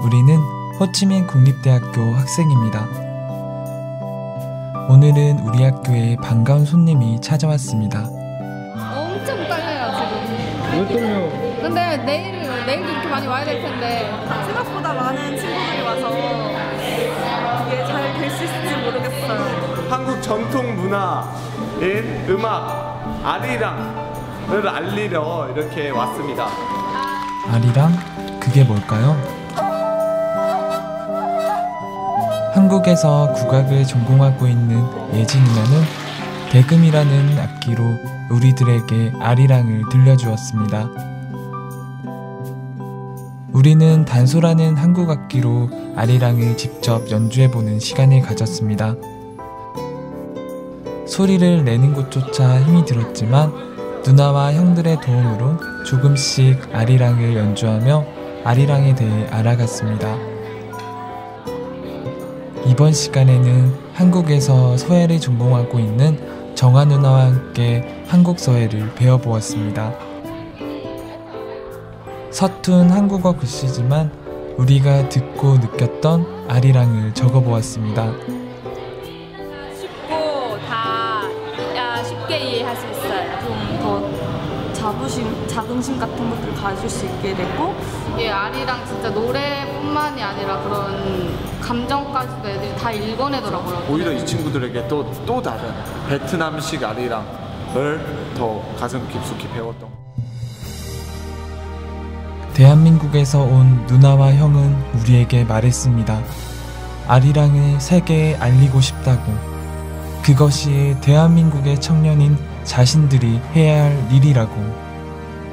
우리는 호치민 국립대학교 학생입니다. 오늘은 우리 학교에 반가운 손님이 찾아왔습니다. 엄청 떨려요 지금. 왜 떨려? 근데 내일 내일도 이렇게 많이 와야 될 텐데 생각보다 많은 친구들이 와서 이게 잘 될 수 있을지 모르겠어요. 한국 전통 문화인 음악 아리랑을 알리려 이렇게 왔습니다. 아리랑? 그게 뭘까요? 한국에서 국악을 전공하고 있는 누나는 대금이라는 악기로 우리들에게 아리랑을 들려주었습니다. 우리는 단소라는 한국 악기로 아리랑을 직접 연주해보는 시간을 가졌습니다. 소리를 내는 곳조차 힘이 들었지만 누나와 형들의 도움으로 조금씩 아리랑을 연주하며 아리랑에 대해 알아갔습니다. 이번 시간에는 한국에서 서예를 전공하고 있는 정아 누나와 함께 한국 서예를 배워보았습니다. 서툰 한국어 글씨지만 우리가 듣고 느꼈던 아리랑을 적어보았습니다. 쉽고 다 야, 쉽게 이해할 수 있어요. 좀더 자부심, 자긍심 같은 것들을 가질 수 있게 됐고 이게 아리랑 진짜 노래뿐만이 아니라 그런 감정까지도 애들이 다 읽어내더라고요. 오히려 이 친구들에게 또, 또 다른 베트남식 아리랑을 더 가슴 깊숙이 배웠던 것 대한민국에서 온 누나와 형은 우리에게 말했습니다. 아리랑을 세계에 알리고 싶다고. 그것이 대한민국의 청년인 자신들이 해야 할 일이라고.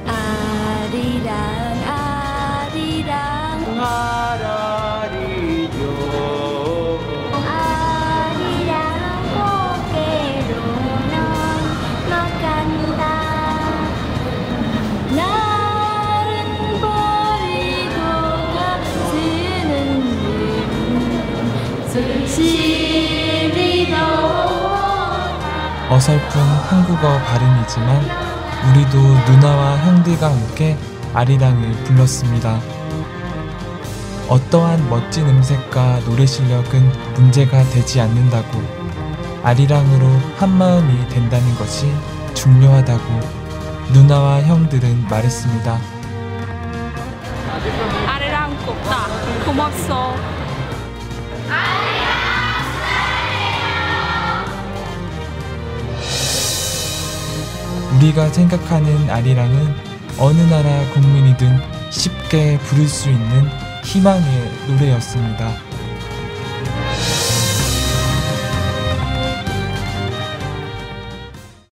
아리랑 아리랑. 아리랑 고개로 넘어간다. 나를 버리고 가시는 길 어설픈 한국어 발음이지만 우리도 누나와 형들과 함께 아리랑을 불렀습니다. 어떠한 멋진 음색과 노래 실력은 문제가 되지 않는다고 아리랑으로 한마음이 된다는 것이 중요하다고 누나와 형들은 말했습니다. 아리랑 곱다. 고맙소. 우리가 생각하는 아리랑은 어느 나라 국민이든 쉽게 부를 수 있는 희망의 노래였습니다.